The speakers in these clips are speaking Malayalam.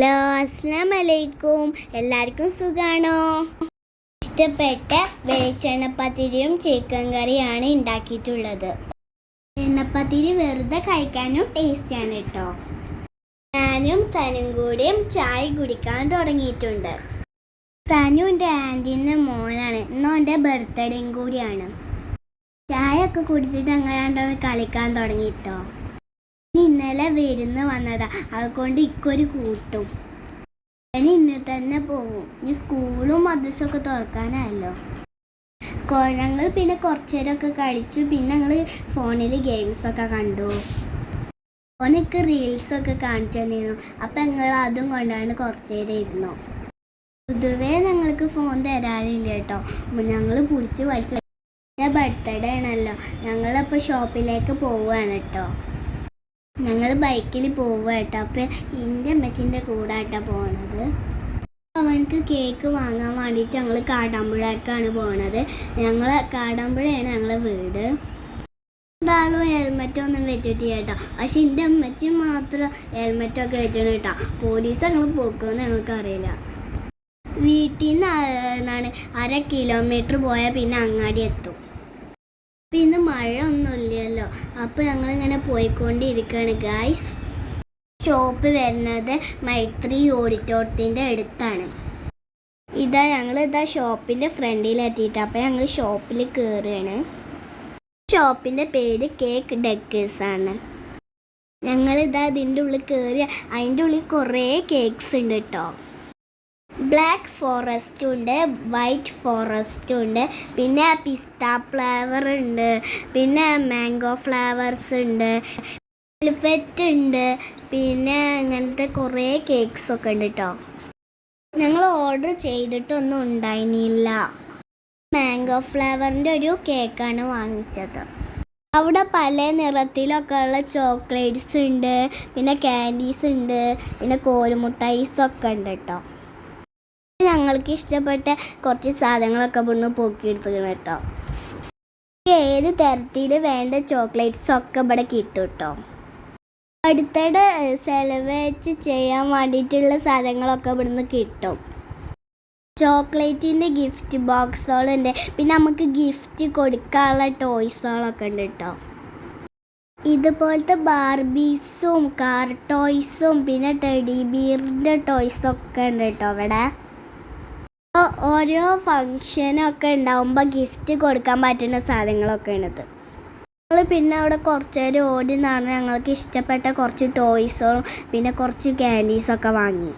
ഹലോ അസ്സാം വലൈക്കും എല്ലാവർക്കും സുഖാണോ? ഇഷ്ടപ്പെട്ട വെളിച്ചെണ്ണപ്പത്തിരിയും ചിക്കൻ കറിയാണ് ഉണ്ടാക്കിയിട്ടുള്ളത്. എണ്ണപ്പത്തിരി വെറുതെ കഴിക്കാനും ടേസ്റ്റിയാണ് കേട്ടോ ഞാനും സനും കൂടിയും ചായ കുടിക്കാൻ തുടങ്ങിയിട്ടുണ്ട്. സനു എന്റെ ആന്റീന്റെ മോനാണ്. ഇന്ന് എന്റെ ബർത്ത്ഡേയും കൂടിയാണ്. ചായ ഒക്കെ കുടിച്ചിട്ട് ഞങ്ങൾ രണ്ടാളും കളിക്കാൻ തുടങ്ങിയിട്ടോ ഇന്നലെ വരുന്ന വന്നതാ. അതുകൊണ്ട് ഇക്കൊരു കൂട്ടും. ഞാൻ ഇന്ന് തന്നെ പോവും. ഇനി സ്കൂളും മദ്രസൊക്കെ തുറക്കാനല്ലോ ഞങ്ങൾ പിന്നെ കുറച്ചു നേരമൊക്കെ കളിച്ചു പിന്നെ ഞങ്ങൾ ഫോണിൽ ഗെയിംസൊക്കെ കണ്ടു. ഓനൊക്കെ റീൽസൊക്കെ കാണിച്ചു തന്നിരുന്നു അപ്പം ഞങ്ങൾ അതും കൊണ്ടാണ് കുറച്ചു നേരം ഇരുന്നു. പൊതുവേ ഞങ്ങൾക്ക് ഫോൺ തരാറില്ല കേട്ടോ. ഞങ്ങൾ പിടിച്ച് വലിച്ചു ബർത്ത്ഡേ ആണല്ലോ. ഞങ്ങളപ്പോൾ ഷോപ്പിലേക്ക് പോവുകയാണ് കേട്ടോ. ഞങ്ങൾ ബൈക്കിൽ പോവുക കേട്ടോ. അപ്പം എന്റെ അമ്മച്ചിന്റെ കൂടെ കേട്ടോ പോണത്. അവനക്ക് കേക്ക് വാങ്ങാൻ വേണ്ടിയിട്ട് ഞങ്ങൾ കാടാമ്പുഴക്കാണ് പോണത്. ഞങ്ങൾ കാടാമ്പുഴയാണ് ഞങ്ങളെ വീട്. എന്തായാലും ഹെൽമെറ്റോ ഒന്നും വെച്ചിട്ട് കേട്ടോ. പക്ഷെ എന്റെ അമ്മച്ചി മാത്രം ഹെൽമെറ്റൊക്കെ വെച്ചിട്ട് കേട്ടോ. പോലീസ് ഞങ്ങൾ പോക്കുമെന്ന് ഞങ്ങൾക്കറിയില്ല. വീട്ടിൽ നിന്ന് അര കിലോമീറ്റർ പോയാൽ പിന്നെ അങ്ങാടി എത്തും. പിന്നെ മഴ ഒന്നുമില്ലല്ലോ അപ്പോൾ ഞങ്ങളിങ്ങനെ പോയിക്കൊണ്ടിരിക്കുകയാണ് ഗായ്സ് ഷോപ്പ് വരുന്നത് മൈത്രി ഓഡിറ്റോറിയത്തിന്റെ അടുത്താണ്. ഇതാ ഞങ്ങൾ ഇതാ ഷോപ്പിന്റെ ഫ്രണ്ടിൽ എത്തിയിട്ട് അപ്പോൾ ഞങ്ങൾ ഷോപ്പിൽ കയറുകയാണ്. ഷോപ്പിന്റെ പേര് കേക്ക് ഡെക്കേഴ്സ് ആണ്. ഞങ്ങൾ ഇതാ ഇതിന്റെ ഉള്ളിൽ കയറി അതിന്റെ ഉള്ളിൽ കുറേ കേക്ക്സ് ഉണ്ട് കേട്ടോ. ബ്ലാക്ക് ഫോറസ്റ്റ് ഉണ്ട് വൈറ്റ് ഫോറസ്റ്റ് ഉണ്ട് പിന്നെ പിസ്ത ഫ്ലേവർ ഉണ്ട് പിന്നെ മാംഗോ ഫ്ലേവേഴ്സ് ഉണ്ട് വെൽവെറ്റ് ഉണ്ട് പിന്നെ അങ്ങനത്തെ കുറേ കേക്ക്സ് ഒക്കെ ഉണ്ട് കേട്ടോ ഞങ്ങൾ ഓർഡർ ചെയ്തിട്ടൊന്നും ഉണ്ടായിരുന്നില്ല മാംഗോ ഫ്ലേവറിന്റെ ഒരു കേക്കാണ് വാങ്ങിച്ചത്. അവിടെ പല നിറത്തിലൊക്കെ ഉള്ള ചോക്ലേറ്റ്സ് ഉണ്ട് പിന്നെ ക്യാൻഡീസ് ഉണ്ട് പിന്നെ കോലുമുട്ടായിസ് ഒക്കെ ഉണ്ട് കേട്ടോ ഞങ്ങൾക്ക് ഇഷ്ടപ്പെട്ട കുറച്ച് സാധനങ്ങളൊക്കെ ഇവിടുന്ന് പൊക്കിയെടുത്തു കേട്ടോ. ഏത് തരത്തിൽ വേണ്ട ചോക്ലേറ്റ്സ് ഒക്കെ ഇവിടെ കിട്ടും കേട്ടോ. അടുത്തിടെ സെലവേച്ച് ചെയ്യാൻ വേണ്ടിയിട്ടുള്ള സാധനങ്ങളൊക്കെ ഇവിടുന്ന് കിട്ടും. ചോക്ലേറ്റിന്റെ ഗിഫ്റ്റ് ബോക്സുകളുണ്ട് പിന്നെ നമുക്ക് ഗിഫ്റ്റ് കൊടുക്കാനുള്ള ടോയ്സുകളൊക്കെ ഉണ്ട് കേട്ടോ. ഇതുപോലത്തെ ബാർബീസും കാർ ടോയ്സും പിന്നെ ടെഡി ബിയറിന്റെ ടോയ്സൊക്കെ ഉണ്ട് കേട്ടോ അവിടെ അപ്പോൾ ഓരോ ഫങ്ഷനൊക്കെ ഉണ്ടാവുമ്പോൾ ഗിഫ്റ്റ് കൊടുക്കാൻ പറ്റുന്ന സാധനങ്ങളൊക്കെ ഉണ്ട് ഞങ്ങൾ പിന്നെ അവിടെ കുറച്ച് നേരം ഓടി നടന്ന് ഞങ്ങൾക്ക് ഇഷ്ടപ്പെട്ട കുറച്ച് ടോയ്സും പിന്നെ കുറച്ച് ക്യാൻഡീസൊക്കെ വാങ്ങി.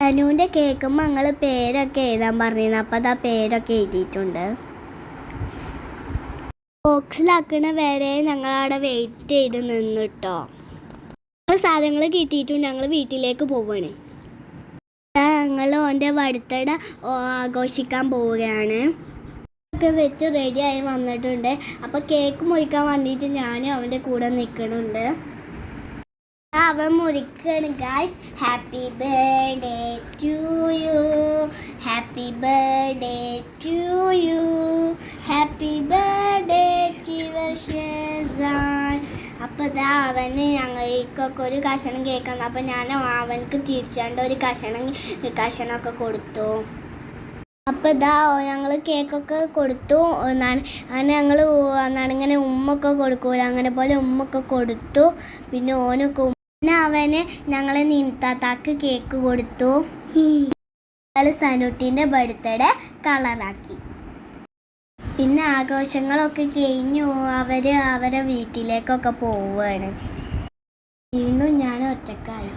അനുവിന്റെ കേൾക്കുമ്പോൾ ഞങ്ങൾ പേരൊക്കെ എഴുതാൻ പറഞ്ഞിരുന്നു. അപ്പോൾ അത് പേരൊക്കെ എഴുതിയിട്ടുണ്ട്. ബോക്സിലാക്കണ വരെ ഞങ്ങളവിടെ വെയിറ്റ് ചെയ്ത് നിന്നിട്ടോ സാധനങ്ങൾ കിട്ടിയിട്ടും ഞങ്ങൾ വീട്ടിലേക്ക് പോവുകയാണ് ഞങ്ങൾ ഓന്റെ വടുത്തട ആഘോഷിക്കാൻ പോവുകയാണ്. ഒക്കെ വെച്ച് റെഡിയായി വന്നിട്ടുണ്ട്. അപ്പോൾ കേക്ക് മുറിക്കാൻ വേണ്ടിയിട്ട് ഞാൻ അവന്റെ കൂടെ നിൽക്കുന്നുണ്ട് അവൻ മുറിക്കാണ്. Guys happy birthday to you happy birthday to you happy birthday അപ്പോൾ ഇതാ അവന് ഞങ്ങൾക്കൊക്കെ ഒരു കഷണം കേൾക്കുന്നു അപ്പോൾ ഞാൻ അവനക്ക് തിരിച്ചാണ്ട് ഒരു കഷണം കഷണമൊക്കെ കൊടുത്തു. അപ്പോൾ ഇതാ ഞങ്ങൾ കേക്കൊക്കെ കൊടുത്തു. അങ്ങനെ ഞങ്ങൾ എന്നാണ് ഇങ്ങനെ ഉമ്മൊക്കെ കൊടുക്കൂല അങ്ങനെ പോലെ ഉമ്മൊക്കെ കൊടുത്തു. പിന്നെ ഓനൊക്കെ പിന്നെ അവന് ഞങ്ങൾ നിമിത്താത്താക്ക് കേക്ക് കൊടുത്തു. സനുട്ടിന്റെ ബർത്ത്ഡേ കളറാക്കി. പിന്നെ ആഘോഷങ്ങളൊക്കെ കഴിഞ്ഞു. അവർ അവരെ വീട്ടിലേക്കൊക്കെ പോവുകയാണ്. വീണ്ടും ഞാൻ ഒറ്റക്കായി.